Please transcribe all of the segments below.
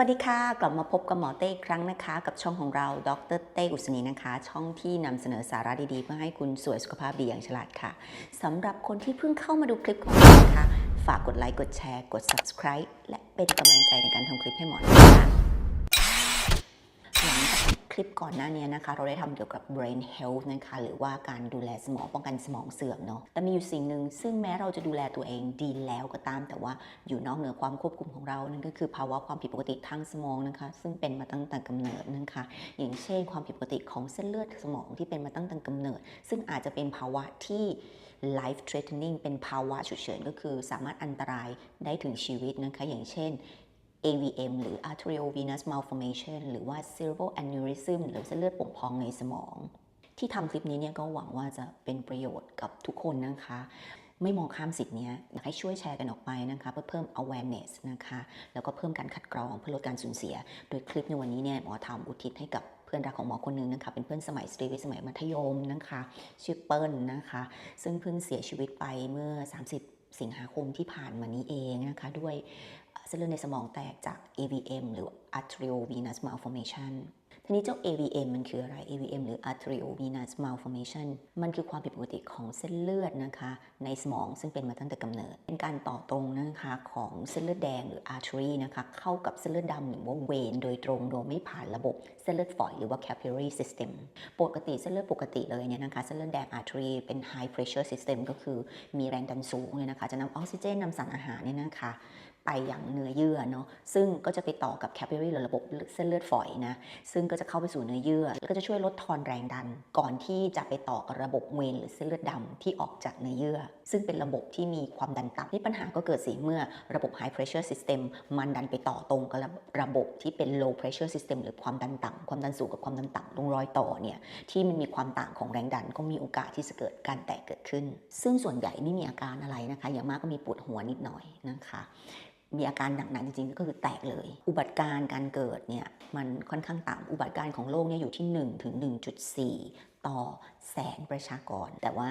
วัสดีค่ะ กลับมาพบกับหมอเต้อีกครั้งนะคะ กับช่องของเรา ดรเต้อุศนีนะคะ ช่องที่นำเสนอสาระดีๆ เพื่อให้คุณสวยสุขภาพดีอย่างฉลาดค่ะสำหรับคนที่เพิ่งเข้ามาดูคลิปของเรานะคะ ฝากกดไลค์กดแชร์ กด subscribe และเป็นกำลังใจในการทำคลิปให้หมอนะคะ ลิปก่อนหน้านี้นะคะ เราได้ทำเกี่ยวกับ brain health นะคะ หรือว่าการดูแลสมองป้องกันสมองเสื่อมเนาะ แต่มีอยู่สิ่งหนึ่งซึ่งแม้เราจะดูแลตัวเองดีแล้วก็ตาม แต่ว่าอยู่นอกเหนือความควบคุมของเรา นั่นก็คือภาวะความผิดปกติทางสมองนะคะ ซึ่งเป็นมาตั้งแต่กำเนิดนะคะ อย่างเช่น ความผิดปกติของเส้นเลือดสมองที่เป็นมาตั้งแต่กำเนิด ซึ่งอาจจะเป็นภาวะที่ life threatening เป็นภาวะฉุกเฉินก็คือสามารถอันตรายได้ถึงชีวิตนะคะ อย่างเช่น AVM หรือ arteriovenous malformation หรือว่า cerebral aneurysm หรือเส้นเลือดโป่งพองในสมอง ที่ทำคลิปนี้เนี่ยก็หวังว่าจะเป็นประโยชน์กับทุกคนนะคะ ไม่มองข้ามสิทธิ์เนี้ยอยากให้ช่วยแชร์กันออกไปนะคะ เพื่อเพิ่ม awareness นะคะ แล้วก็เพิ่มการคัดกรองเพื่อลดการสูญเสีย โดยคลิปในวันนี้เนี่ยหมอทำอุทิศให้กับเพื่อนรักของหมอคนหนึงนะคะ เป็นเพื่อนสมัยสตรีวิทย์สมัยมัธยมนะคะ ชื่อเปิ้ลนะคะ ซึ่งเพิ่งเสียชีวิตไปเมื่อ 30สิงหาคมที่ผ่านมานี้เองนะคะ ด้วย เส้นเลือดในสมองแตกจาก AVM หรือ arteriovenous malformation ทีนี้เจ้า AVM มันคืออะไร AVM หรือ arteriovenous malformation มันคือความผิดปกติของเส้นเลือดนะคะ ในสมองซึ่งเป็นมาตั้งแต่กำเนิด เป็นการต่อตรงนะคะของเส้นเลือดแดงหรือ artery นะคะ เข้ากับเส้นเลือดดำหรือว่าเวนโดยตรงโดยไม่ผ่านระบบเส้นเลือดฝอยหรือว่า capillary system ปกติเส้นเลือดปกติเลยเนี่ยนะคะเส้นเลือดแดง artery เป็น high pressure system ก็คือมีแรงดันสูงเลยนะคะ จะนำออกซิเจนนำสารอาหารเนี่ยนะคะ ไปอย่างเนื้อเยื่อเนาะซึ่งก็จะไปต่อกับ capillary หรือระบบเส้นเลือดฝอยนะซึ่งก็จะเข้าไปสู่เนื้อเยื่อ แล้วก็จะช่วยลดทอนแรงดัน ก่อนที่จะไปต่อกับระบบเวนหรือเส้นเลือดดำที่ออกจากเนื้อเยื่อ ซึ่งเป็นระบบที่มีความดันต่ำนี่ปัญหาก็เกิดสิเมื่อระบบ high pressure system มันดันไปต่อตรงกับระบบที่เป็น low pressure system หรือความดันต่ำความดันสูงกับความดันต่ำตรงรอยต่อเนี่ยที่มันมีความต่างของแรงดันก็มีโอกาสที่จะเกิดการแตกเกิดขึ้น ซึ่งส่วนใหญ่ไม่มีอาการอะไรนะคะ อย่างมากก็มีปวดหัวนิดหน่อยนะคะ มีอาการหนักๆจริงๆ ก็คือแตกเลย อุบัติการ์การเกิดเนี่ยมันค่อนข้างต่ำอุบัติการ์ของโลกเนี่ยอยู่ที่1ถึง1.4 ต่อแสนประชากร แต่ว่า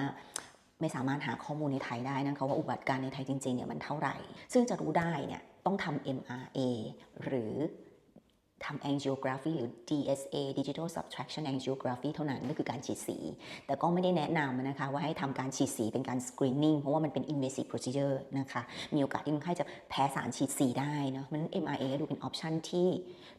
ไม่สามารถหาข้อมูลในไทยได้นะคะว่าอุบัติการ์ในไทยจริงๆเนี่ยมันเท่าไหร่ ซึ่งจะรู้ได้เนี่ยต้องทำ MRA หรือ ทำ angiography หรือ DSA Digital Subtraction Angiography เท่านั้นก็คือการฉีดสี แต่ก็ไม่ได้แนะนำนะคะว่าให้ทำการฉีดสีเป็นการ screening เพราะว่ามันเป็น invasive procedure นะคะ มีโอกาสที่คนไข้จะแพ้สารฉีดสีได้เนาะมัน MRA ก็ดูเป็น option ที่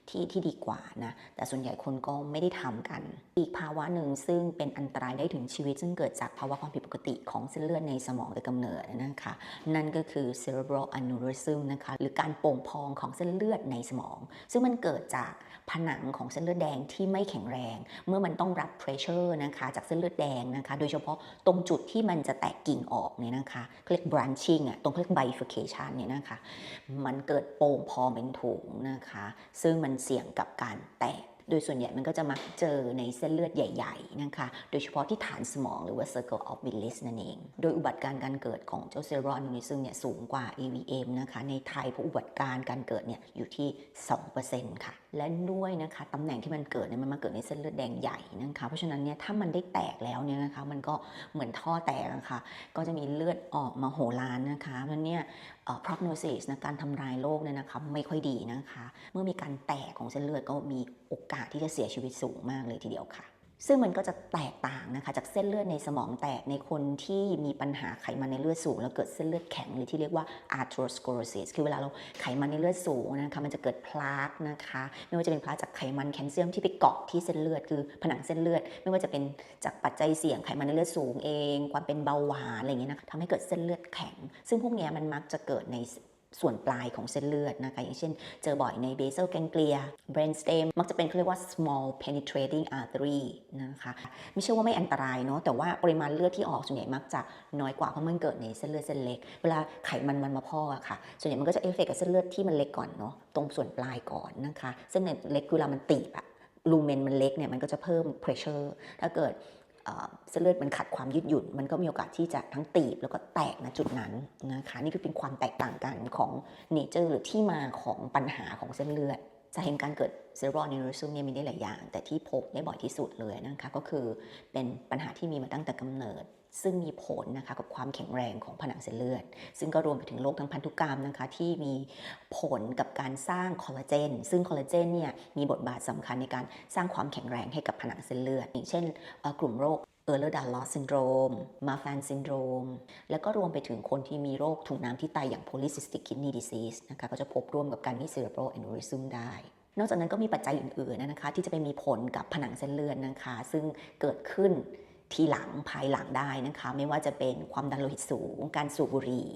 ที่ที่ดีกว่านะ แต่ส่วนใหญ่คนก็ไม่ได้ทำกัน อีกภาวะหนึ่งซึ่งเป็นอันตรายได้ถึงชีวิต ซึ่งเกิดจากภาวะความผิดปกติของเส้นเลือดในสมองแต่กำเนิดนะคะ นั่นก็คือ cerebral aneurysm นะคะหรือการโป่งพองของเส้นเลือดในสมอง ซึ่งมันเกิดจากผนังของเส้นเลือดแดงที่ไม่แข็งแรง เมื่อมันต้องรับเพรสเชอร์นะคะจากเส้นเลือดแดงนะคะ โดยเฉพาะตรงจุดที่มันจะแตกกิ่งออกเนี่ยนะคะเรียก branching อะตรงเขาเรียก bifurcation เนี่ยนะคะ มันเกิดโป่งพองเป็นถุงนะคะ ซึ่งมันเสี่ยงกับการแตก โดยส่วนใหญ่มันก็จะมักเจอในเส้นเลือดใหญ่ๆนะคะ โดยเฉพาะที่ฐานสมองหรือว่า circle of Willis นั่นเอง โดยอุบัติการณ์การเกิดของเจ้า cerebral aneurysm เนี่ยสูงกว่า AVM นะคะ ในไทยพบอุบัติการณ์การเกิดเนี่ยอยู่ที่ 2%ค่ะและด้วยนะคะตำแหน่งที่มันเกิดเนี่ยมันมาเกิดในเส้นเลือดแดงใหญ่นะคะเพราะฉะนั้นเนี่ยถ้ามันได้แตกแล้วเนี่ยนะคะมันก็เหมือนท่อแตกนะคะก็จะมีเลือดออกมาโหรานนะคะมันเนี่ย prognosis นะการทำลายโรคเนี่ยนะคะไม่ค่อยดีนะคะ เมื่อมีการแตกของเส้นเลือดก็มีโอกาสที่จะเสียชีวิตสูงมากเลยทีเดียวค่ะ ซึ่งมันก็จะแตกต่างนะคะจากเส้นเลือดในสมองแตกในคนที่มีปัญหาไขมันในเลือดสูง แล้วเกิดเส้นเลือดแข็งหรือที่เรียกว่า atherosclerosis คือเวลาเราไขมันในเลือดสูงนะคะมันจะเกิดพลาร์กนะคะไม่ว่าจะเป็นพลาร์กจากไขมันแคลเซียมที่ไปเกาะที่เส้นเลือดคือผนังเส้นเลือด ไม่ว่าจะเป็นจากปัจจัยเสี่ยงไขมันในเลือดสูงเอง ความเป็นเบาหวานอะไรอย่างเงี้ยนะทำให้เกิดเส้นเลือดแข็ง ซึ่งพวกนี้มันมักจะเกิดใน ส่วนปลายของเส้นเลือดนะคะอย่างเช่นเจอบ่อยใน basal ganglia brainstem มักจะเป็นเขาเรียกว่า small penetrating artery นะคะไม่ใช่ว่าไม่อันตรายเนาะแต่ว่าปริมาณเลือดที่ออกส่วนใหญ่มักจะน้อยกว่าเพราะมันเกิดในเส้นเลือดเส้นเล็ก เวลาไขมันมันมาพอกอะค่ะ ส่วนใหญ่มันก็จะเอฟเฟกต์กับเส้นเลือดที่มันเล็กก่อนเนาะตรงส่วนปลายก่อนนะคะ เส้นเล็กคือเวลามันตีบอะลูเมนมันเล็กเนี่ยมันก็จะเพิ่ม pressure ถ้าเกิด เส้นเลือดมันขัดความยืดหยุ่น มันก็มีโอกาสที่จะทั้งตีบแล้วก็แตกณจุดนั้นนะคะนี่คือเป็นความแตกต่างกันของเนเจอร์หรือที่มาของปัญหาของเส้นเลือดจะเห็นการเกิด cerebral aneurysm เนี่ยมีได้หลายอย่าง แต่ที่พบได้บ่อยที่สุดเลยนะคะก็คือเป็นปัญหาที่มีมาตั้งแต่กำเนิด ซึ่งมีผลนะคะกับความแข็งแรงของผนังเส้นเลือด ซึ่งก็รวมไปถึงโรคทางพันธุกรรมนะคะที่มีผลกับการสร้างคอลลาเจน ซึ่งคอลลาเจนเนี่ยมีบทบาทสำคัญในการสร้างความแข็งแรงให้กับผนังเส้นเลือด อย่างเช่นกลุ่มโรคเออร์เลอร์ดัลลอสซินโดรม มาฟานซินโดรม แล้วก็รวมไปถึงคนที่มีโรคถุงน้ำที่ไตอย่าง polycystic kidney disease นะคะก็จะพบร่วมกับการที่ cerebral aneurysm ได้ นอกจากนั้นก็มีปัจจัยอื่นๆนะคะที่จะไปมีผลกับผนังเส้นเลือดนะคะ ซึ่งเกิดขึ้น ทีหลังภายหลังได้นะคะ ไม่ว่าจะเป็นความดันโลหิตสูง การสูบบุหรี่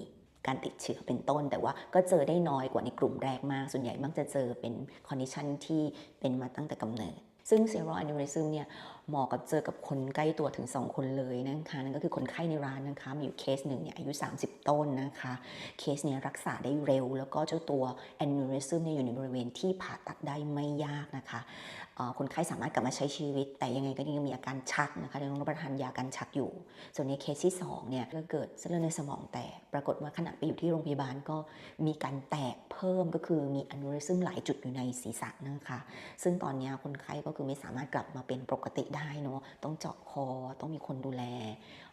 การติดเชื้อเป็นต้น แต่ว่าก็เจอได้น้อยกว่าในกลุ่มแรกมาก ส่วนใหญ่มักจะเจอเป็นคอนดิชันที่เป็นมาตั้งแต่กำเนิด ซึ่ง cerebral aneurysm เนี่ยหมาะกับเจอกับคนใกล้ตัวถึง 2 คนเลยนะคะนั่นก็คือคนไข้ในร้านนะคะมีอยู่เคสหนึ่งเนี่ยอายุ 30 ต้นนะคะเคสเนี้ยรักษาได้เร็ว แล้วก็เจ้าตัว aneurysm เนี่ยอยู่ในบริเวณที่ผ่าตัดได้ไม่ยากนะคะคนไข้สามารถกลับมาใช้ชีวิต แต่ยังไงก็ยังมีอาการชักนะคะยังต้องรับประทานยากันชักอยู่ ส่วนในเคสที่2เนี่ยก็เกิดเส้นเลือดในสมองแตกปรากฏว่าขณะไปอยู่ที่โรงพยาบาลก็มีการแตกเพิ่มก็คือมี aneurysm หลายจุดอยู่ในศีรษะนะคะซึ่งตอนนี้คนไข้ก็คือไม่สามารถกลับมาเป็นปกติได้เนาะต้องเจาะคอต้องมีคนดูแล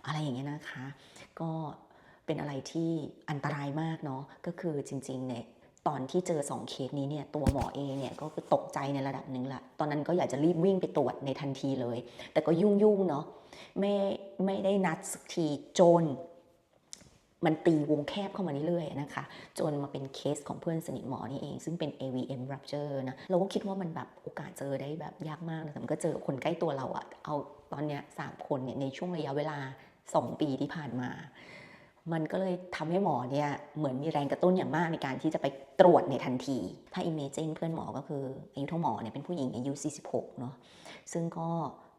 อะไรอย่างเงี้ยนะคะ ก็เป็นอะไรที่อันตรายมากเนาะก็คือจริงๆเนี่ยตอนที่เจอ 2 เคสนี้เนี่ยตัวหมอเองเนี่ยก็ตกใจในระดับหนึ่งละตอนนั้นก็อยากจะรีบวิ่งไปตรวจในทันทีเลย แต่ก็ยุ่งๆเนาะไม่ไม่ได้นัดสักทีจน มันตีวงแคบเข้ามาเรื่อยๆนะคะ จนมาเป็นเคสของเพื่อนสนิทหมอนี่เอง ซึ่งเป็น AVM rupture นะ เราก็คิดว่ามันแบบโอกาสเจอได้แบบยากมากเลยแต่มันก็เจอคนใกล้ตัวเราอะเอาตอนเนี้ยสามคนเนี่ยในช่วงระยะเวลา 2 ปีที่ผ่านมา มันก็เลยทำให้หมอเนี่ยเหมือนมีแรงกระตุ้นอย่างมากในการที่จะไปตรวจในทันที ถ้าอิเมจินเพื่อนหมอก็คืออายุเท่าหมอเนี่ยเป็นผู้หญิงอายุ 46 เนาะซึ่งก็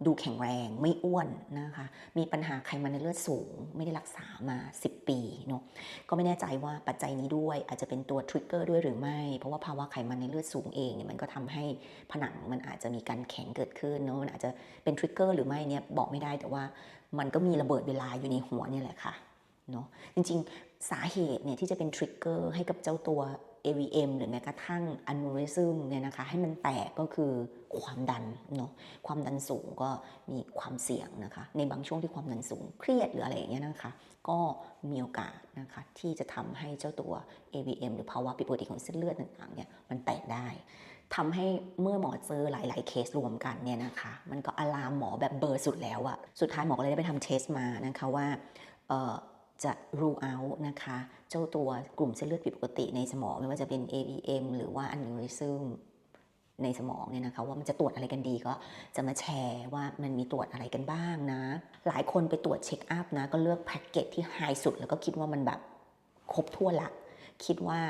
ดูแข็งแรงไม่อ้วนนะคะ มีปัญหาไขมันในเลือดสูง ไม่ได้รักษามา 10 ปีเนาะก็ไม่แน่ใจว่าปัจจัยนี้ด้วย อาจจะเป็นตัวทริกเกอร์ด้วยหรือไม่ เพราะว่าภาวะไขมันในเลือดสูงเองเนี่ยมันก็ทำให้ผนังมันอาจจะมีการแข็งเกิดขึ้นเนาะมันอาจจะเป็นทริกเกอร์หรือไม่เนี่ยบอกไม่ได้แต่ว่ามันก็มีระเบิดเวลาอยู่ในหัวเนี่ยแหละค่ะเนาะจริงๆสาเหตุเนี่ยที่จะเป็นทริกเกอร์ให้กับเจ้าตัว AVM หรือแม้กระทั่ง aneurysm เนี่ยนะคะให้มันแตกก็คือความดันเนาะความดันสูงก็มีความเสี่ยงนะคะ ในบางช่วงที่ความดันสูงเครียดหรืออะไรอย่างเงี้ยนะคะ ก็มีโอกาสนะคะที่จะทำให้เจ้าตัว AVM หรือภาวะผิดปกติของเส้นเลือดต่างๆเนี่ยมันแตกได้ทำให้เมื่อหมอเจอหลาย ๆ เคสรวมกันเนี่ยนะคะ มันก็อลามหมอแบบเบอร์สุดแล้วอะสุดท้ายหมอก็เลยได้ไปทำเทสมานะคะว่า จะรูเอานะคะ เจ้าตัวกลุ่มเส้นเลือดผิดปกติในสมองไม่ว่าจะเป็น AVM หรือว่า aneurysm ในสมองเนี่ยนะคะว่ามันจะตรวจอะไรกันดีก็จะมาแชร์ว่ามันมีตรวจอะไรกันบ้างนะ หลายคนไปตรวจเช็คอัพนะ ก็เลือกแพ็กเกจที่ไฮสุด แล้วก็คิดว่ามันแบบครบทั่วละ คิดว่า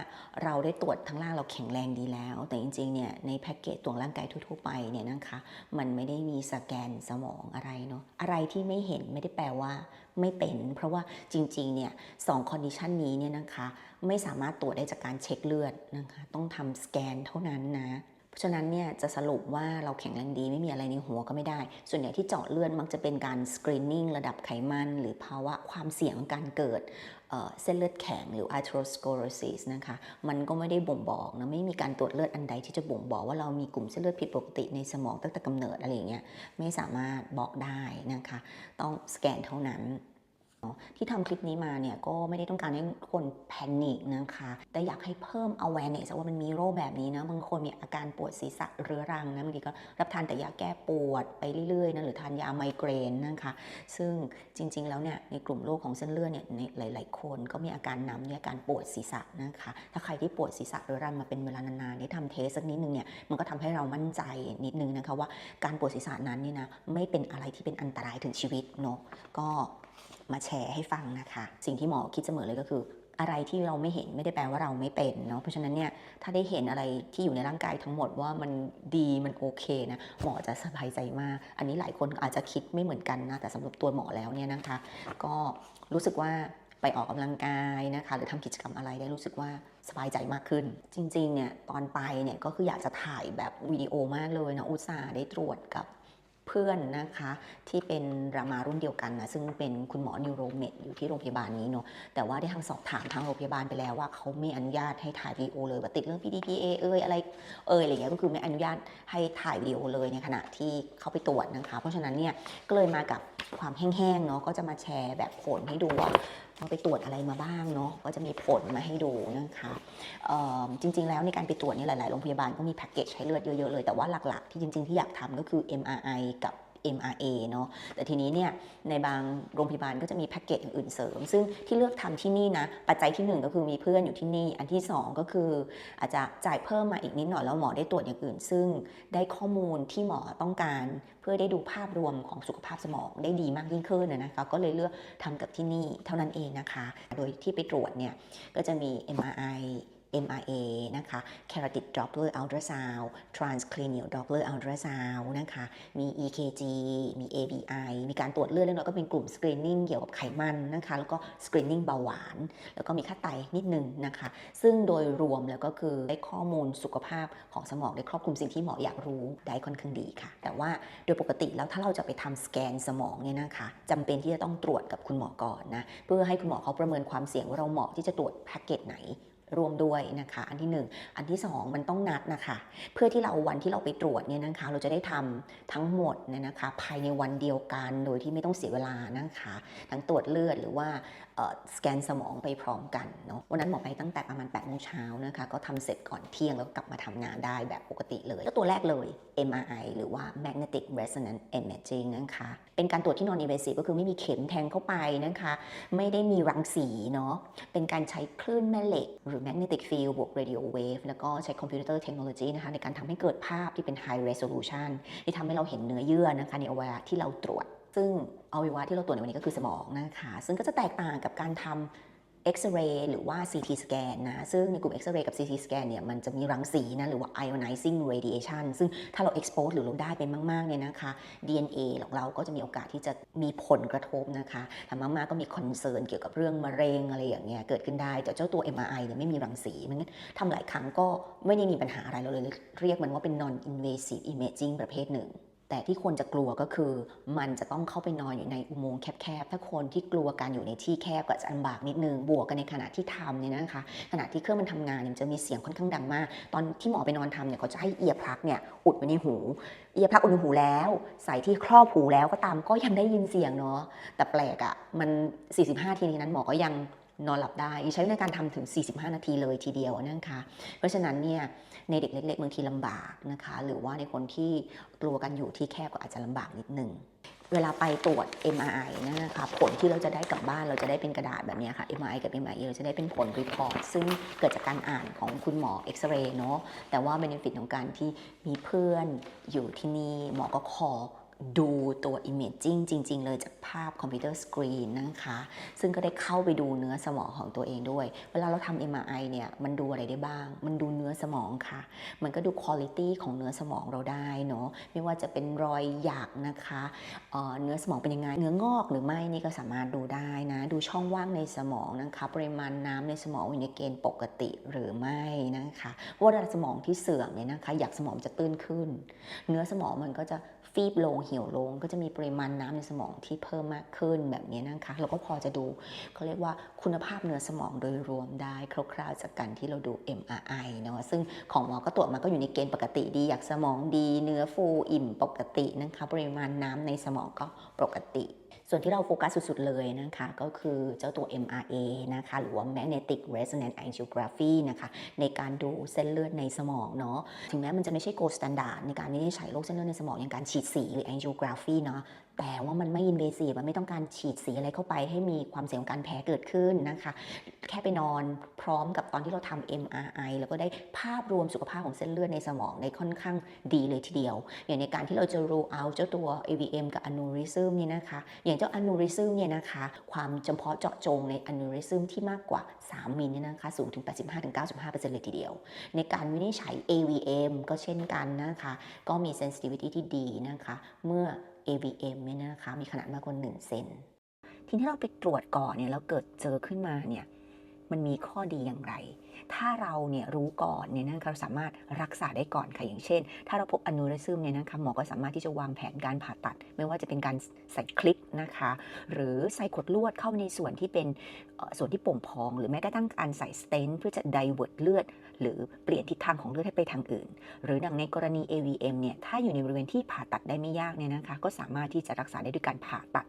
เราได้ตรวจทั้งล่างเราแข็งแรงดีแล้ว แต่จริงๆเนี่ยในแพ็กเกจตรวจร่างกายทั่วๆไปเนี่ยนะคะมันไม่ได้มีสแกนสมองอะไรเนาะอะไรที่ไม่เห็นไม่ได้แปลว่าไม่เป็น เพราะว่าจริงๆเนี่ยสองคอนดิชันนี้เนี่ยนะคะไม่สามารถตรวจได้จากการเช็คเลือดนะคะต้องทำสแกนเท่านั้นนะเพราะฉะนั้นเนี่ยจะสรุปว่าเราแข็งแรงดีไม่มีอะไรในหัวก็ไม่ได้ ส่วนใหญ่ที่เจาะเลือดมักจะเป็นการสกรีนนิ่งระดับไขมัน หรือภาวะความเสี่ยงของการเกิด เส้นเลือดแข็งหรือ atherosclerosis นะคะ มันก็ไม่ได้บ่งบอกนะ ไม่มีการตรวจเลือดอันใดที่จะบ่งบอกว่าเรามีกลุ่มเส้นเลือดผิดปกติในสมองตั้งแต่กำเนิดอะไรอย่างเงี้ย ไม่สามารถบอกได้นะคะ ต้องสแกนเท่านั้น ที่ทำคลิปนี้มาเนี่ยก็ไม่ได้ต้องการให้คนแพนิคนะคะ แต่อยากให้เพิ่ม awareness ว่ามันมีโรคแบบนี้นะ บางคนมีอาการปวดศีรษะเรื้อรังนะบางทีก็รับทานแต่ยาแก้ปวดไปเรื่อยๆนะหรือทานยาไมเกรนนะคะ ซึ่งจริงๆแล้วเนี่ยในกลุ่มโรคของเส้นเลือดเนี่ยในหลาย ๆ คนก็มีอาการนำเนี่ยอาการปวดศีรษะนะคะ ถ้าใครที่ปวดศีรษะเรื้อรังมาเป็นเวลานานๆได้ทำเทสสักนิดนึงเนี่ยมันก็ทำให้เรามั่นใจนิดนึงนะคะว่าการปวดศีรษะนั้นเนี่ยนะไม่เป็นอะไรที่เป็นอันตรายถึงชีวิตเนาะก็ มาแชร์ให้ฟังนะคะ สิ่งที่หมอคิดเสมอเลยก็คือ อะไรที่เราไม่เห็นไม่ได้แปลว่าเราไม่เป็นเนาะเพราะฉะนั้นเนี่ยถ้าได้เห็นอะไรที่อยู่ในร่างกายทั้งหมดว่ามันดีมันโอเคนะหมอจะสบายใจมาก อันนี้หลายคนอาจจะคิดไม่เหมือนกันนะแต่สำหรับตัวหมอแล้วเนี่ยนะคะ ก็รู้สึกว่าไปออกกำลังกายนะคะหรือทำกิจกรรมอะไรได้รู้สึกว่าสบายใจมากขึ้น จริงๆเนี่ยตอนไปเนี่ยก็คืออยากจะถ่ายแบบวิดีโอมากเลยนะอุตส่าห์ได้ตรวจกับ เพื่อนนะคะที่เป็นรามารุ่นเดียวกันนะซึ่งเป็นคุณหมอนิวโรเมดอยู่ที่โรงพยาบาลนี้เนาะแต่ว่าได้ทางสอบถามทางโรงพยาบาลไปแล้วว่าเขาไม่อนุญาตให้ถ่ายวิดีโอเลยว่าติดเรื่อง PDPA เอยอะไรเอยอะไรเงี้ยก็คือไม่อนุญาตให้ถ่ายวิดีโอเลยในขณะที่เขาไปตรวจนะคะ เพราะฉะนั้นเนี่ยก็เลยมากับความแห้งๆเนาะก็จะมาแชร์แบบผลให้ดูว่า ว่าไปตรวจอะไรมาบ้างเนาะก็จะมีผลมาให้ดูนะคะจริง ๆ แล้วในการไปตรวจนี่หลาย ๆ โรงพยาบาลก็มีแพ็กเกจให้เลือดเยอะ ๆ เลย แต่ว่าหลัก ๆ ที่จริง ๆ ที่อยากทำก็คือ MRI กับ MRA เนาะแต่ทีนี้เนี่ยในบางโรงพยาบาลก็จะมีแพ็กเกจอย่างอื่นเสริม ซึ่งที่เลือกทำที่นี่นะ ปัจจัยที่หนึ่งก็คือมีเพื่อนอยู่ที่นี่ อันที่สองก็คือ อาจจะจ่ายเพิ่มมาอีกนิดหน่อยแล้วหมอได้ตรวจอย่างอื่น ซึ่งได้ข้อมูลที่หมอต้องการ เพื่อได้ดูภาพรวมของสุขภาพสมองได้ดีมากยิ่งขึ้นนะคะก็เลยเลือกทำกับที่นี่เท่านั้นเองนะคะ โดยที่ไปตรวจเนี่ยก็จะมี MRI MRA นะคะ Carotid Doppler Ultrasound Transcranial Doppler Ultrasound นะคะ มี EKG มี ABI มีการตรวจเลือดเล็กน้อยก็เป็นกลุ่ม screening เกี่ยวกับไขมันนะคะ แล้วก็ screening เบาหวาน แล้วก็มีค่าไตนิดนึงนะคะ ซึ่งโดยรวมแล้วก็คือได้ข้อมูลสุขภาพของสมองได้ครอบคลุมสิ่งที่หมออยากรู้ได้ค่อนข้างดีค่ะ แต่ว่าโดยปกติแล้วถ้าเราจะไปทำสแกนสมองเนี่ยนะคะจำเป็นที่จะต้องตรวจกับคุณหมอก่อนนะเพื่อให้คุณหมอเขาประเมินความเสี่ยงว่าเราเหมาะที่จะตรวจแพ็กเกจไหน รวมด้วยนะคะ อันที่ 1 อันที่ 2 มันต้องนัดนะคะ เพื่อที่เราวันที่เราไปตรวจเนี่ยนะคะ เราจะได้ทำทั้งหมดเนี่ยนะคะ ภายในวันเดียวกันโดยที่ไม่ต้องเสียเวลานะคะ ทั้งตรวจเลือดหรือว่าสแกนสมองไปพร้อมกันเนาะวันนั้นหมอไปตั้งแต่ประมาณ8ปดโมงเช้านะคะก็ทำเสร็จก่อนเที่ยงแล้วกลับมาทำงานได้แบบปกติเลยก็ตัวแรกเลย MRI หรือว่า Magnetic Resonance Imaging นะคะ เป็นการตรวจที่ non invasive ก็คือไม่มีเข็มแทงเข้าไปนะคะ ไม่ได้มีรังสีเนาะเป็นการใช้คลื่นแม่เหล็กหรือ magnetic field บวก radio wave แล้วก็ใช้คอมพิวเตอร์เทคโนโลยีนะคะในการทำให้เกิดภาพที่เป็น high resolution ที่ทำให้เราเห็นเนื้อเยื่อนะคะในอวัยวะที่เราตรวจ ซึ่งอวัยวะที่เราตรวจในวันนี้ก็คือสมองนะคะ ซึ่งก็จะแตกต่างกับการทำ เอ็กซเรย์หรือว่า CT สแกนนะ ซึ่งในกลุ่มเอ็กซเรย์กับ CT สแกนเนี่ยมันจะมีรังสีนะ หรือว่า ionizing radiation ซึ่งถ้าเรา expose หรือเราได้ไปมาก ๆ เนี่ยนะคะ DNA ของเราก็จะมีโอกาสที่จะมีผลกระทบนะคะแต่มาก ๆ ก็มีคอนเซิร์นเกี่ยวกับเรื่องมะเร็งอะไรอย่างเงี้ยเกิดขึ้นได้ แต่เจ้าตัว MRI เนี่ยไม่มีรังสีมันกันทำหลายครั้งก็ไม่ได้มีปัญหาอะไรเราเลย เรียกมันว่าเป็น non invasive imaging ประเภทหนึ่ง แต่ที่คนจะกลัวก็คือ มันจะต้องเข้าไปนอนอยู่ในอุโมงค์แคบๆ ถ้าคนที่กลัวการอยู่ในที่แคบก็จะลำบากนิดนึง บวกกันในขณะที่ทำเนี่ยนะคะ ขณะที่เครื่องมันทำงานเนี่ยจะมีเสียงค่อนข้างดังมาก ตอนที่หมอไปนอนทำเนี่ยเขาจะให้เอียร์พลักเนี่ยอุดไว้ในหู เอียร์พลักอุดในหูแล้ว ใส่ที่ครอบหูแล้วก็ตามก็ยังได้ยินเสียงเนาะ แต่แปลกอะ่ะมัน 45 ทีนี้นั้นหมอก็ยัง นอนหลับได้ใช้ในการทำถึง 45 นาทีเลยทีเดียวนะคะ เพราะฉะนั้นเนี่ยในเด็กเล็กๆบางทีลำบากนะคะ หรือว่าในคนที่กลัวกันอยู่ที่แคบก็อาจจะลำบากนิดนึงเวลาไปตรวจ MRI นะคะผลที่เราจะได้กลับบ้านเราจะได้เป็นกระดาษแบบนี้ค่ะ MRI กับ MRI เราจะได้เป็นผลรีพอร์ตซึ่งเกิดจากการอ่านของคุณหมอเอ็กซเรย์เนาะแต่ว่าเบนฟิตของการที่มีเพื่อนอยู่ที่นี่หมอก็ขอ ดูตัว Imaging จริง ๆ เลยจากภาพคอมพิวเตอร์สกรีนนะคะ ซึ่งก็ได้เข้าไปดูเนื้อสมองของตัวเองด้วย เวลาเราทำ MRI เนี่ย มันดูอะไรได้บ้าง มันดูเนื้อสมองค่ะ มันก็ดูคุณภาพของเนื้อสมองเราได้เนาะ ไม่ว่าจะเป็นรอยหยักนะคะเเนื้อสมองเป็นยังไง เนื้องอกหรือไม่นี่ก็สามารถดูได้นะ ดูช่องว่างในสมองนะคะ ปริมาณน้ำในสมองอยู่ในเกณฑ์ปกติหรือไม่นะคะเพราะว่าระดับสมองที่เสื่อมเนี่ยนะคะหยักสมองจะตื้นขึ้น เนื้อสมองมันก็จะ ฟีบลงเหี่ยวลง ก็จะมีปริมาณน้ำในสมองที่เพิ่มมากขึ้นแบบนี้นะคะเราก็พอจะดูเขาเรียกว่าคุณภาพเนื้อสมองโดยรวมได้คร่าวๆจากการที่เราดู MRI เนาะซึ่งของหมอก็ตรวจมาก็อยู่ในเกณฑ์ปกติดี อยากสมองดี เนื้อฟูอิ่มปกตินะคะปริมาณน้ำในสมองก็ปกติ ส่วนที่เราโฟกัสสุดๆเลยนะคะก็คือเจ้าตัว MRA นะคะหรือว่า Magnetic Resonance Angiography นะคะในการดูเส้นเลือดในสมองเนาะถึงแม้มันจะไม่ใช่ gold standard ในการวินิจฉัยโรคเส้นเลือดในสมองอย่างการฉีดสีหรือ angiography เนาะแต่ว่ามันไม่ invasive มันไม่ต้องการฉีดสีอะไรเข้าไปให้มีความเสี่ยงของการแพ้เกิดขึ้นนะคะ แค่ไปนอนพร้อมกับตอนที่เราทำ MRI แล้วก็ได้ภาพรวมสุขภาพของเส้นเลือดในสมองได้ค่อนข้างดีเลยทีเดียว อย่างในการที่เราจะ rule out เจ้าตัว AVM กับ aneurysm เนี่ยนะคะ อย่างเจ้า aneurysm เนี่ยนะคะ ความจำเพาะเจาะจงใน aneurysm ที่มากกว่า 3 มิลเนี่ยนะคะ สูงถึง 85-95%เลยทีเดียว ในการวินิจฉัย AVM ก็เช่นกันนะคะ ก็มี sensitivity ที่ดีนะคะ เมื่อ AVM เนี่ยนะคะมีขนาดมากกว่า1เซนทีนี้เราไปตรวจก่อนเนี่ยแล้วเกิดเจอขึ้นมาเนี่ยมันมีข้อดีอย่างไร ถ้าเราเนี่ยรู้ก่อนเนี่ยนะคะเราสามารถรักษาได้ก่อนค่ะอย่างเช่น ถ้าเราพบอนูริซึมเนี่ยนะคะหมอก็สามารถที่จะวางแผนการผ่าตัด ไม่ว่าจะเป็นการใส่คลิปนะคะ หรือใส่ขดลวดเข้าในส่วนที่เป็นส่วนที่ป่งพอง หรือแม้กระทั่งการใส่สเตนเพื่อจะไดเวิร์ตเลือด หรือเปลี่ยนทิศทางของเลือดให้ไปทางอื่น หรือดังในกรณี AVM เนี่ยถ้าอยู่ในบริเวณที่ผ่าตัดได้ไม่ยากเนี่ยนะคะก็สามารถที่จะรักษาได้ด้วยการผ่าตัด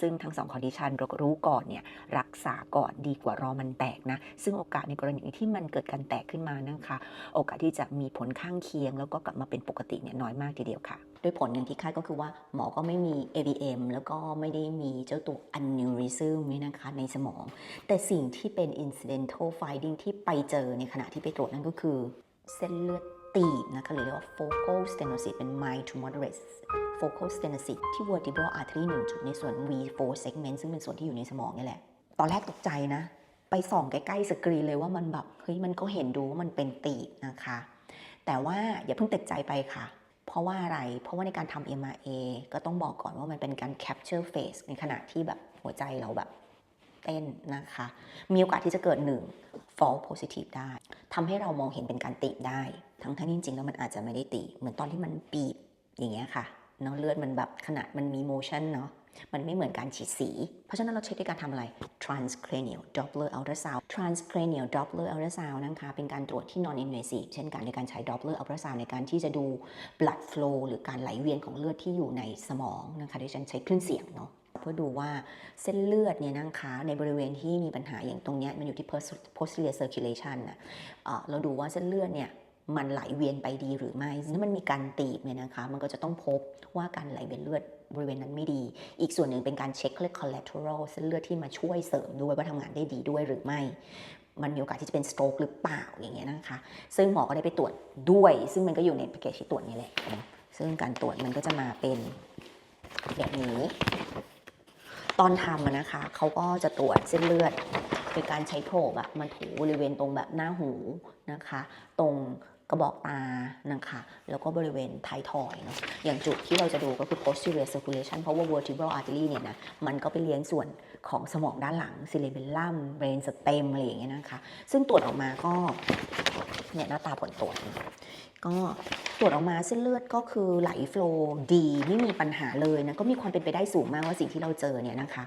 ซึ่งทั้งสองคอนดิชันรู้ก่อนเนี่ยรักษาก่อนดีกว่ารอมันแตกนะ ซึ่งโอกาสในกรณีที่มันเกิดการแตกขึ้นมานะคะ โอกาสที่จะมีผลข้างเคียง แล้วก็กลับมาเป็นปกติเนี่ยน้อยมากทีเดียวค่ะ โดยผลอย่างที่คาดก็คือว่าหมอก็ไม่มี AVM แล้วก็ไม่ได้มีเจ้าตัว aneurysm นี่นะคะในสมอง แต่สิ่งที่เป็น incidental finding ที่ไปเจอในขณะที่ไปตรวจนั่นก็คือ เส้นเลือด ตีบนะคะหรือเรียกว่า focal stenosis เป็น mild to moderate focal stenosis ที่ vertebral artery หนึ่งจุดในส่วน V4 segment ซึ่งเป็นส่วนที่อยู่ในสมองนี่แหละ ตอนแรกตกใจนะ ไปส่องใกล้ๆสกรีนเลยว่ามันแบบเฮ้ยมันก็เห็นดูว่ามันเป็นตีบนะคะ แต่ว่าอย่าเพิ่งติดใจไปค่ะ เพราะว่าอะไร เพราะว่าในการทำ MRA ก็ต้องบอกก่อนว่ามันเป็นการ capture phase ในขณะที่แบบหัวใจเราแบบ เต้นนะคะ มีโอกาสที่จะเกิดหนึ่ง false positive ได้ทำให้เรามองเห็นเป็นการตีบได้ ทั้งที่จริงๆ แล้วมันอาจจะไม่ได้ตี เหมือนตอนที่มันปีบอย่างเงี้ยค่ะเนาะเลือดมันแบบขนาดมันมี motion เนาะมันไม่เหมือนการฉีดสี เพราะฉะนั้นเราเช็คด้วยการทำอะไร transcranial Doppler ultrasound transcranial Doppler ultrasound นะคะ เป็นการตรวจที่ non invasive เช่นกันในการใช้ Doppler ultrasound ในการที่จะดู blood flow หรือการไหลเวียนของเลือดที่อยู่ในสมองนะคะดิฉันใช้คลื่นเสียงเนาะ เพื่อดูว่าเส้นเลือดเนี่ยนะคะในบริเวณที่มีปัญหาอย่างตรงเนี้ยมันอยู่ที่ posterior circulation นะเออเราดูว่าเส้นเลือดเนี่ยมันไหลเวียนไปดีหรือไม่ ถ้ามันมีการตีบเนี่ยนะคะ มันก็จะต้องพบว่าการไหลเวียนเลือดบริเวณนั้นไม่ดี อีกส่วนหนึ่งเป็นการเช็คเรียก collateral เส้นเลือดที่มาช่วยเสริมด้วยว่าทำงานได้ดีด้วยหรือไม่ มันมีโอกาสที่จะเป็น stroke หรือเปล่าอย่างเงี้ยนะคะ ซึ่งหมอก็ได้ไปตรวจด้วย ซึ่งมันก็อยู่ในแพคเกจที่ตรวจนี่แหละ ซึ่งการตรวจมันก็จะมาเป็นแบบนี้ ตอนทำนะคะเขาก็จะตรวจเส้นเลือดโดยการใช้โพรบอะมาถูบริเวณตรงแบบหน้าหูนะคะ ตรงกระบอกตานะคะ แล้วก็บริเวณท้ายทอยเนาะอย่างจุดที่เราจะดูก็คือ posterior circulation เพราะว่า vertebral artery เนี่ยนะ มันก็ไปเลี้ยงส่วนของสมองด้านหลัง cerebellum brain stem อะไรอย่างเงี้ยนะคะ ซึ่งตรวจออกมาก็ เนี่ยหน้าตาผลตรวจก็ตรวจออกมาเส้นเลือดก็คือไหลโฟลว์ดีไม่มีปัญหาเลยนะก็มีความเป็นไปได้สูงมากว่าสิ่งที่เราเจอเนี่ยนะคะ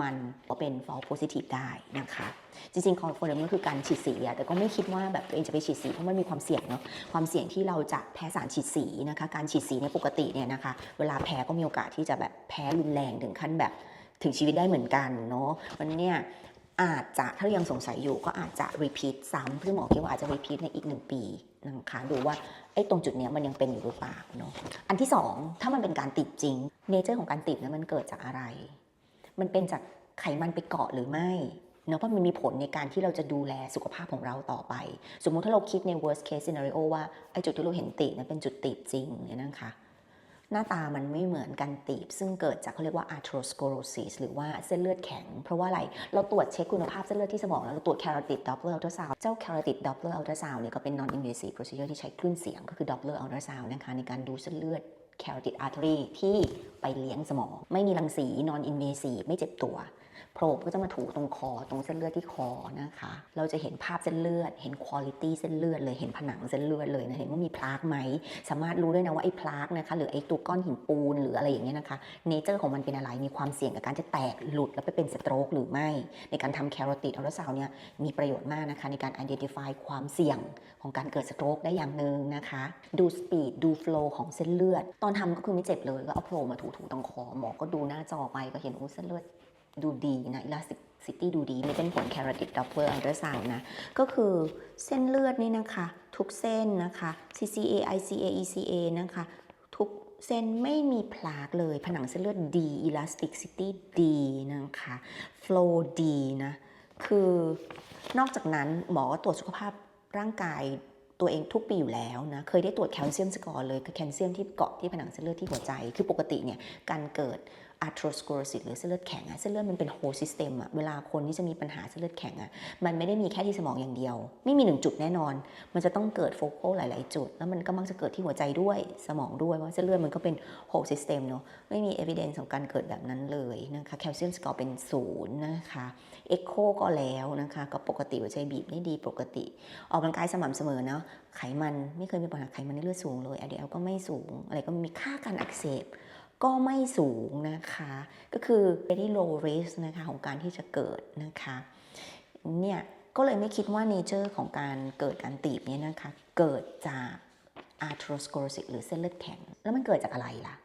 มันก็เป็น false positive ได้นะคะ จริงๆ confirm ก็คือการฉีดสีอะแต่ก็ไม่คิดว่าแบบตัวเองจะไปฉีดสีเพราะมันมีความเสี่ยงเนาะความเสี่ยงที่เราจะแพ้สารฉีดสีนะคะ การฉีดสีในปกติเนี่ยนะคะ เวลาแพ้ก็มีโอกาสที่จะแบบแพ้รุนแรงถึงขั้นแบบถึงชีวิตได้เหมือนกันเนาะมันเนี่ย อาจจะถ้ายังสงสัยอยู่ก็อาจจะ repeat ซ้ำเพื่อหมอคิดว่าอาจจะ repeat ในอีกหนึ่งปีนะคะดูว่าไอ้ตรงจุดเนี้ยมันยังเป็นอยู่หรือเปล่าเนาะอันที่สองถ้ามันเป็นการติดจริงเนเจอร์ของการติดนี่ยมันเกิดจากอะไร มันเป็นจากไขมันไปเกาะหรือไม่เนาะเพราะมันมีผลในการที่เราจะดูแลสุขภาพของเราต่อไป สมมุติถ้าเราคิดใน worst case scenario ว่าไอ้จุดที่เราเห็นติดนี่ยเป็นจุดติดจริงเนี่ยนะคะ หน้าตามันไม่เหมือนกันตีบ ซึ่งเกิดจากเขาเรียกว่า atherosclerosis หรือว่าเส้นเลือดแข็ง เพราะว่าอะไร เราตรวจเช็คคุณภาพเส้นเลือดที่สมองแล้วเราตรวจ carotid Doppler ultrasound เจ้า carotid Doppler ultrasound เนี่ยก็เป็น non invasive procedure ที่ใช้คลื่นเสียงก็คือ Doppler ultrasound นะคะในการดูเส้นเลือด carotid artery ที่ ไปเลี้ยงสมอง ไม่มีรังสี non invasive ไม่เจ็บตัวโพรบก็จะมาถูตรงคอตรงเส้นเลือดที่คอนะคะ เราจะเห็นภาพเส้นเลือด เห็นคุณภาพเส้นเลือดเลยเห็นผนังเส้นเลือดเลยนะเห็นว่ามีพลากไหม สามารถรู้ได้นะว่าไอ้พลากนะคะหรือไอ้ตัวก้อนหินปูนหรืออะไรอย่างเงี้ยนะคะเนเจอร์ของมันเป็นอะไรมีความเสี่ยงกับการจะแตกหลุดแล้วไปเป็นสโตรกหรือไม่ ในการทำแคโรติดอัลตราซาวเนี่ยมีประโยชน์มากนะคะ ในการ identify ความเสี่ยงของการเกิดสโตรกได้อย่างหนึ่งนะคะ ดูสปีดดูฟล์ของเส้นเลือด ตอนทำก็คือไม่เจ็บเลยก็เอาโพรมาถูๆตรงคอหมอก็ดูหน้าจอไปก็เห็นโอ้เส้นเลือดดูดีนะ elasticity ดูดีนี่เป็นผล carotid Doppler ultrasound นะ ก็คือเส้นเลือดนี่นะคะ ทุกเส้นนะคะ CCA ICA ECA นะคะ ทุกเส้นไม่มีพลากเลย ผนังเส้นเลือดดี elasticity ดีนะคะ flow ดีนะ คือนอกจากนั้นหมอก็ตรวจสุขภาพร่างกาย ตัวเองทุกปีอยู่แล้วนะ เคยได้ตรวจแคลเซียมสกอร์เลยคือแคลเซียมที่เกาะที่ผนังเส้นเลือดที่หัวใจ คือปกติเนี่ยการเกิด atherosclerosis หรือเส้นเลือดแข็งอะเส้นเลือดมันเป็น whole system อะเวลาคนที่จะมีปัญหาเส้นเลือดแข็งอะมันไม่ได้มีแค่ที่สมองอย่างเดียว ไม่มีหนึ่งจุดแน่นอน มันจะต้องเกิดโฟกัสหลาย ๆ จุด แล้วมันก็มักจะเกิดที่หัวใจด้วยสมองด้วยเพราะเส้นเลือดมันก็เป็น whole system เนอะไม่มี evidence ของการเกิดแบบนั้นเลยนะคะแคลเซียมสกอร์เป็นศูนย์นะคะเอ็กโคก็แล้วนะคะก็ปกติหัวใจบีบได้ดีปกติ ออกกำลังกายสม่ำเสมอเนาะไขมันไม่เคยมีปัญหาไขมันในเลือดสูงเลย LDL ก็ไม่สูง อะไรก็มีค่าการอักเสบ ก็ไม่สูงนะคะ ก็คือ very low risk นะคะของการที่จะเกิดนะคะเนี่ยก็เลยไม่คิดว่า nature ของการเกิดการตีบเนี่ยนะคะ เกิดจาก atherosclerosis หรือเส้นเลือดแข็ง แล้วมันเกิดจากอะไรล่ะ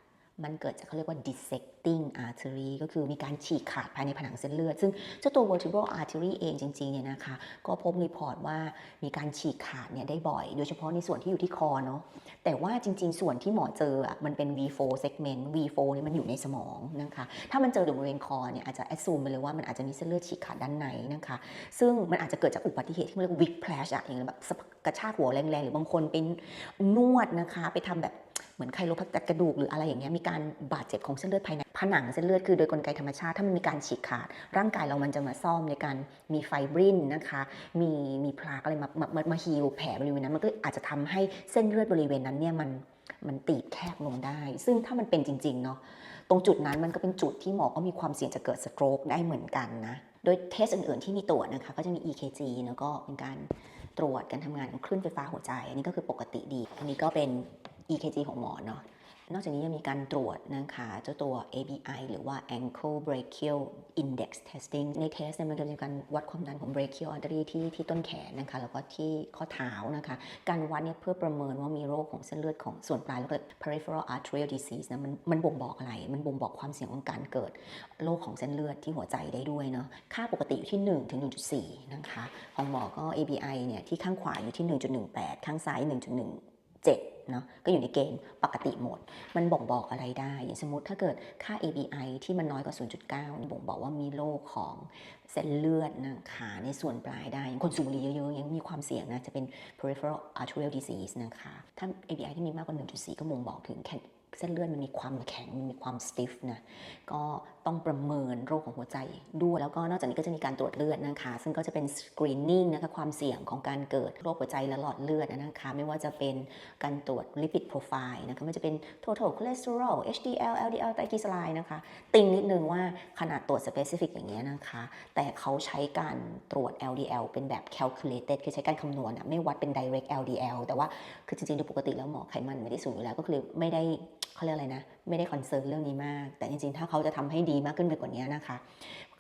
มันเกิดจากเขาเรียกว่า dissecting artery ก็คือมีการฉีกขาดภายในผนังเส้นเลือด ซึ่งเจ้าตัว vertebral artery เองจริงๆเนี่ยนะคะ ก็พบรีพอร์ตว่ามีการฉีกขาดเนี่ยได้บ่อย โดยเฉพาะในส่วนที่อยู่ที่คอเนาะ แต่ว่าจริง ๆ ส่วนที่หมอเจออะมันเป็น V4 segment V4 เนี่ยมันอยู่ในสมองนะคะ ถ้ามันเจออยู่บริเวณคอเนี่ยอาจจะ assume ไปเลยว่ามันอาจจะมีเส้นเลือดฉีกขาดด้านในนะคะ ซึ่งมันอาจจะเกิดจากอุบัติเหตุที่เรียกว่า whiplash อะอย่างแบบกระชากหัวแรงๆ หรือบางคนเป็นนวดนะคะ ไปทำแบบ มือนไคโรพักตัดกระดูกหรืออะไรอย่างเงี้ยมีการบาดเจ็บของเส้นเลือดภายในผนังเส้นเลือดคือโดยกลไกธรรมชาติถ้ามันมีการฉีกขาด ร่างกายเรามันจะมาซ่อมในการมีไฟบรินนะคะมีมีพลากอะไรมามามามาฮีลแผลบริเวณนั้นมันก็อาจจะทำให้เส้นเลือดบริเวณนั้นเนี่ยมันมันตีบแคบลงได้ ซึ่งถ้ามันเป็นจริงๆเนาะตรงจุดนั้นมันก็เป็นจุดที่หมอก็มีความเสี่ยงจะเกิดสโตรกได้เหมือนกันนะโดยเทสอื่นๆที่มีตรวจนะคะก็จะมี EKG แล้วก็เป็นการตรวจการทำงานของคลื่นไฟฟ้าหัวใจ อันนี้ก็คือปกติดี อันนี้ก็เป็น EKG ของหมอเนาะนอกจากนี้ยังมีการตรวจนะคะเจ้าตัว ABI หรือว่า ankle brachial index testing ในเทสเนี่ยมันจะมีการวัดความดันของ brachial artery ที่ที่ต้นแขนนะคะ แล้วก็ที่ข้อเท้านะคะ การวัดเนี่ยเพื่อประเมินว่ามีโรคของเส้นเลือดของส่วนปลายแล้วก็ peripheral arterial disease นะมันมันบ่งบอกอะไร มันบ่งบอกความเสี่ยงของการเกิดโรคของเส้นเลือดที่หัวใจได้ด้วยเนาะ ค่าปกติอยู่ที่ 1 ถึง 1.4 นะคะ ของหมอก็ ABI เนี่ยที่ข้างขวาอยู่ที่ 1.18 ข้างซ้าย 7เนาะก็อยู่ในเกณฑ์ปกติหมด มันบ่งบอกอะไรได้ อย่างสมมติถ้าเกิดค่า ABI ที่มันน้อยกว่า 0.9มันบ่งบอกว่ามีโรคของเส้นเลือดนะคะในส่วนปลายได้ คนสูบบุหรี่เยอะๆ ยังมีความเสี่ยงนะ จะเป็น peripheral arterial disease นะคะ ถ้า ABI ที่มีมากกว่า 1.4 ก็บ่งบอกถึงแค่เส้นเลือดมันมีความแข็ง มันมีความ stiff นะ ก็ ต้องประเมินโรคของหัวใจด้วย แล้วก็นอกจากนี้ก็จะมีการตรวจเลือดนะคะ ซึ่งก็จะเป็น screening นะคะความเสี่ยงของการเกิดโรคหัวใจและหลอดเลือดนะคะ ไม่ว่าจะเป็นการตรวจ lipid profile นะคะไม่ว่าจะเป็น total cholesterol HDL LDL ไตรกลีเซอไรด์นะคะ ติงนิดนึงว่าขนาดตรวจ specific อย่างเงี้ยนะคะ แต่เขาใช้การตรวจ LDL เป็นแบบ calculated คือใช้การคำนวณอะไม่วัดเป็น direct LDL แต่ว่าคือจริงๆโดยปกติแล้วหมอไขมันไม่ได้สูงอยู่แล้วก็คือไม่ได้เขาเรียกอะไรนะไม่ได้คอนเซิร์นเรื่องนี้มาก แต่จริงๆ ถ้าเขาจะทำให้ดีมากขึ้นไปกว่านี้นะคะ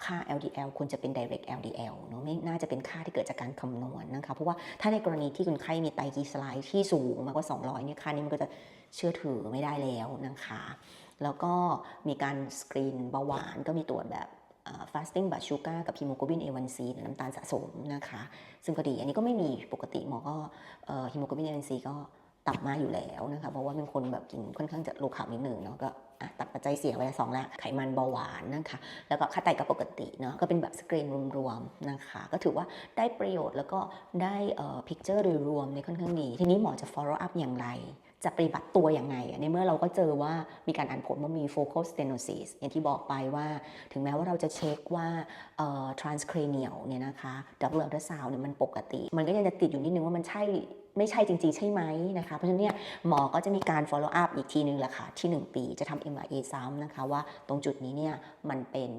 ค่า LDL ควรจะเป็น direct LDL เนอะไม่น่าจะเป็นค่าที่เกิดจากการคำนวณนะคะ เพราะว่าถ้าในกรณีที่คนไข้มีไตรกลีเซอไรด์ที่สูงมากกว่า 200เนี่ยค่านี้มันก็จะเชื่อถือไม่ได้แล้วนะคะ แล้วก็มีการสกรีนเบาหวานก็มีตรวจแบบ fasting blood sugar กับ hemoglobin A1C น้ำตาลสะสมนะคะ ซึ่งก็ดี อันนี้ก็ไม่มีปกติหมอก็ hemoglobin A1C ก็ ต่ำมาอยู่แล้วนะคะเพราะว่าเป็นคนแบบกินค่อนข้างจะโลคาร์บนิดหนึ่งเนาะก็ตัดปัจจัยเสี่ยงไปสองละไขมันเบาหวานนะคะ แล้วก็ค่าไตก็ปกติเนาะก็เป็นแบบสกรีนรวมๆนะคะ ก็ถือว่าได้ประโยชน์แล้วก็ได้เอ่อพิกเจอร์โดยรวมในค่อนข้างดี ทีนี้หมอจะ follow up อย่างไร จะปฏิบัติตัวอย่างไงในเมื่อเราก็เจอว่ามีการอ่านผลว่ามี focal stenosis อย่างที่บอกไปว่า ถึงแม้ว่าเราจะเช็คว่าเอ่อ transcranial เนี่ยนะคะ double ultrasound เนี่ยมันปกติ มันก็ยังจะติดอยู่นิดนึงว่ามันใช่ ไม่ใช่จริง ๆ ใช่ไหมนะคะ เพราะฉะนั้นเนี่ยหมอก็จะมีการ follow up อีกทีนึงแหละค่ะ ที่ 1 ปีจะทำ MRA ซ้ำนะคะ ว่าตรงจุดนี้เนี่ยมันเป็น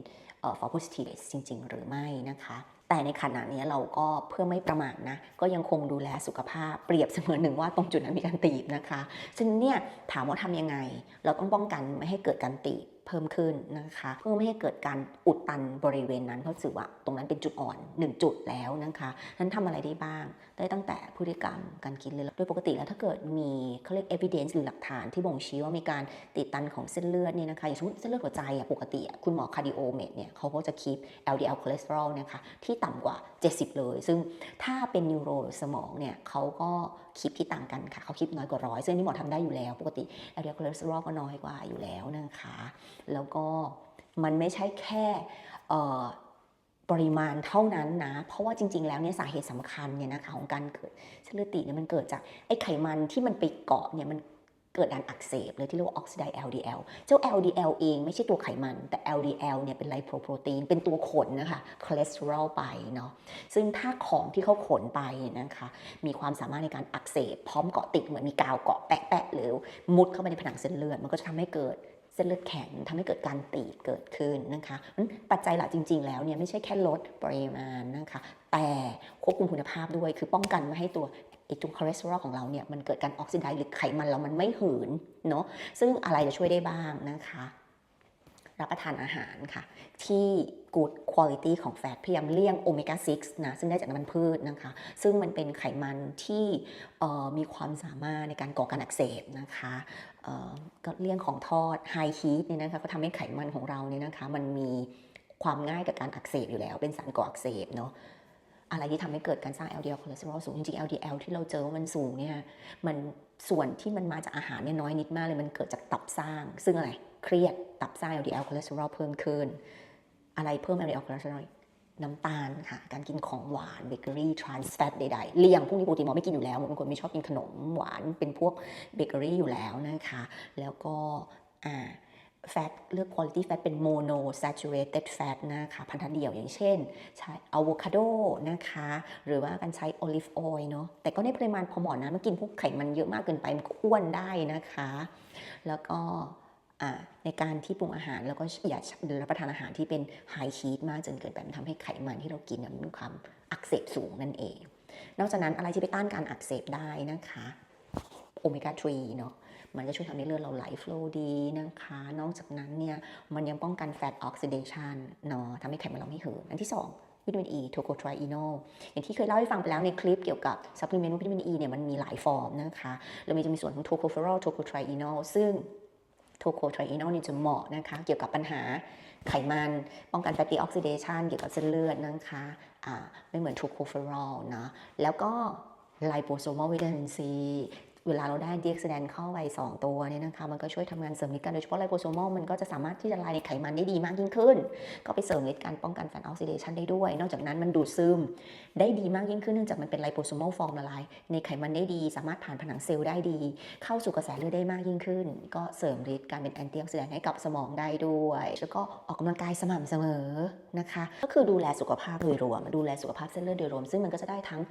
f a l s positive จริง ๆ หรือไม่นะคะแต่ในขณะนี้เราก็เพื่อไม่ประมาทนะ ก็ยังคงดูแลสุขภาพเปรียบเสมือนหนึ่งว่าตรงจุดนั้นมีการตีบนะคะ ซึ่งเนี่ยถามว่าทำยังไง เราต้องป้องกันไม่ให้เกิดการตีบ เพิ่มขึ้นนะคะ เพื่อไม่ให้เกิดการอุดตันบริเวณนั้นเพราะถือว่าตรงนั้นเป็นจุดอ่อน 1 จุดแล้วนะคะนั้นทำอะไรได้บ้าง ได้ตั้งแต่พฤติกรรมการกินเลยโดยปกติแล้วถ้าเกิดมีเขาเรียก evidence หรือหลักฐานที่บ่งชี้ว่ามีการติดตันของเส้นเลือดเนี่ยนะคะอย่างสมมติเส้นเลือดหัวใจอะปกติคุณหมอ cardiomate เนี่ยเขาก็จะคีป LDL cholesterol นะคะที่ต่ำกว่า 70 เลย ซึ่งถ้าเป็นนิวโรสมองเนี่ยเขาก็คีปที่ต่างกันค่ะเขาคีปน้อยกว่าร้อยซึ่งนี่หมอทำได้อยู่แล้วปกติ LDL cholesterol ก็น้อยกว่าอยู่แล้วนะคะ แล้วก็มันไม่ใช่แค่ปริมาณเท่านั้นนะ เพราะว่าจริง ๆ แล้วเนี่ยสาเหตุสำคัญเนี่ยนะคะของการเกิดเส้นเลือดตีเนี่ยมันเกิดจากไอ้ไขมันที่มันไปเกาะเนี่ยมัน เกิดการอักเสบเลยที่เรียกว่า oxidize LDL เจ้า LDL เองไม่ใช่ตัวไขมัน แต่ LDL เนี่ยเป็นไลโปรโปรตีน เป็นตัวขนนะคะคอเลสเตอรอลไปเนาะซึ่งถ้าของที่เขาขนไปนะคะมีความสามารถในการอักเสบ พร้อมเกาะติดเหมือนมีกาวเกาะแปะๆหรือมุดเข้าไปในผนังเส้นเลือดมันก็จะทำให้เกิดเส้นเลือดแข็งทำให้เกิดการตีบเกิดขึ้นนะคะปัจจัยหลักจริง ๆ แล้วเนี่ยไม่ใช่แค่ลดปริมาณนะคะ แต่ควบคุมคุณภาพด้วยคือป้องกันไม่ให้ตัว ไอตัวคอเลสเตอรอลของเราเนี่ยมันเกิดการออกซิไดซ์หรือไขมันเรามันไม่หืนเนาะซึ่งอะไรจะช่วยได้บ้างนะคะรับประทานอาหารค่ะ ที่ good quality ของแฟตพยายามเลี่ยงโอเมก้า 6 นะ ซึ่งได้จากน้ำมันพืชนะคะ ซึ่งมันเป็นไขมันที่มีความสามารถในการก่อการอักเสบนะคะก็เลี่ยงของทอด high heat เนี่ยนะคะก็ทำให้ไขมันของเราเนี่ยนะคะ มันมีความง่ายกับการอักเสบอยู่แล้ว เป็นสารก่ออักเสบเนาะ อะไรที่ทำให้เกิดการสร้าง LDL คอเลสเตอรอลสูงจริงๆ LDL ที่เราเจอว่ามันสูงเนี่ยมันส่วนที่มันมาจากอาหารเนี่ยน้อยนิดมากเลยมันเกิดจากตับสร้าง ซึ่งอะไรเครียดตับสร้าง LDL คอเลสเตอรอลเพิ่มขึ้น อะไรเพิ่ม LDL คอเลสเตอรอลน้ำตาลค่ะ การกินของหวานเบเกอรี่ทรานส์แฟตใดๆเลี่ยงพวกนี้ปกติหมอไม่กินอยู่แล้วบางคนไม่ชอบกินขนมหวานเป็นพวกเบเกอรี่อยู่แล้วนะคะ แล้วก็อ่า แฟตเลือก quality fat เป็น mono saturated fat นะคะพันธะเดี่ยวอย่างเช่น ใช้อะโวคาโดนะคะ หรือว่าการใช้ olive oil เนาะแต่ก็ในปริมาณพอเหมาะนะไม่กินพวกไขมันเยอะมากเกินไป มันก็อ้วนได้นะคะ แล้วก็ในการที่ปรุงอาหารแล้วก็อย่ารับประทานอาหารที่เป็นไฮชีสมากจนเกินไปมันทำให้ไขมันที่เรากินมันมีความอักเสบสูงนั่นเอง นอกจากนั้นอะไรที่ไปต้านการอักเสบได้นะคะโอเมก้า 3 เนาะ มันจะช่วยทำให้เลือดเราไหลฟลูดีนะคะ นอกจากนั้นเนี่ยมันยังป้องกันแฟตออกซิเดชันเนาะทำให้ไขมันเราไม่เหืนอันที่สองวิตามิน E โทโคทรอีโนอย่างที่เคยเล่าให้ฟังไปแล้วในคลิปเกี่ยวกับซัพพลีเมนต์วิตามิน E เนี่ยมันมีหลายฟอร์มนะคะแล้วมันจะมีส่วนของโทโคเฟอรอลโทโคทรอีโนซึ่งโทโคทรอีนอลนี่จะเหมาะนะคะ เกี่ยวกับปัญหาไขมัน ป้องกัน fatty oxidation เกี่ยวกับเส้นเลือดนะคะอ่าไม่เหมือนโทโคเฟอรอลนะแล้วก็ไลโปโซม a l วิตามินซี เวลาเราได้ดีเอ็กซ์แดนเข้าไป 2 ตัวเนี่ยนะคะ มันก็ช่วยทำงานเสริมฤทธิ์กันโดยเฉพาะไลโปโซม a l มันก็จะสามารถที่จะละลายในไขมันได้ดีมากยิ่งขึ้น ก็ไปเสริมฤทธิ์การป้องกัน fat oxidation ได้ด้วย นอกจากนั้นมันดูดซึมได้ดีมากยิ่งขึ้นเนื่องจากมันเป็นไลโปโซม a l ฟอร์มละลายในไขมันได้ดี สามารถผ่านผนังเซลล์ได้ดี เข้าสู่กระแสเลือดได้มากยิ่งขึ้น ก็เสริมฤทธิ์การเป็นแอนตี้ออกซิแดนต์ให้กับสมองได้ด้วย แล้วก็ออกกำลังกายสม่ำเสมอนะคะ ก็คือดูแลสุขภาพโดยรวม ดูแลสุขภาพเส้นเลือดโดยรวม ซึ่งมันก็จะได้ทั้ง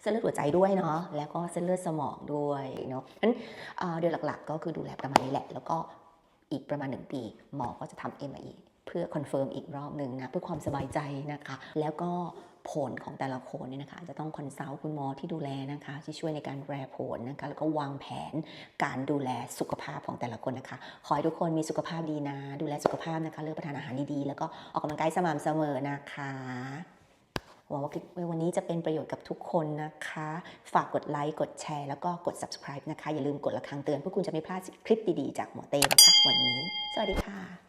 เส้นเลือดหัวใจด้วยเนาะแล้วก็เส้นเลือดสมองด้วยเนาะงั้นเอ่อโดยหลักๆ ก็คือดูแลประมาณนี้แหละ แล้วก็อีกประมาณหนึ่งปี หมอก็จะทำ MRE เพื่อคอนเฟิร์มอีกรอบหนึ่งนะเพื่อความสบายใจนะคะ แล้วก็ผลของแต่ละคนเนี่ยนะคะจะต้องคอนซัลท์คุณหมอที่ดูแลนะคะ ที่ช่วยในการแปรผลนะคะแล้วก็วางแผนการดูแลสุขภาพของแต่ละคนนะคะ ขอให้ทุกคนมีสุขภาพดีนะ ดูแลสุขภาพนะคะ เลือกประทานอาหารดีๆ แล้วก็ออกกำลังกายสม่ำเสมอนะคะ หวังว่าคลิปวันนี้จะเป็นประโยชน์กับทุกคนนะคะ ฝากกดไลค์กดแชร์แล้วก็กด subscribe นะคะ อย่าลืมกดระฆังเตือนเพื่อคุณจะไม่พลาดคลิปดีๆ จากหมอเต้นะคะวันนี้ สวัสดีค่ะ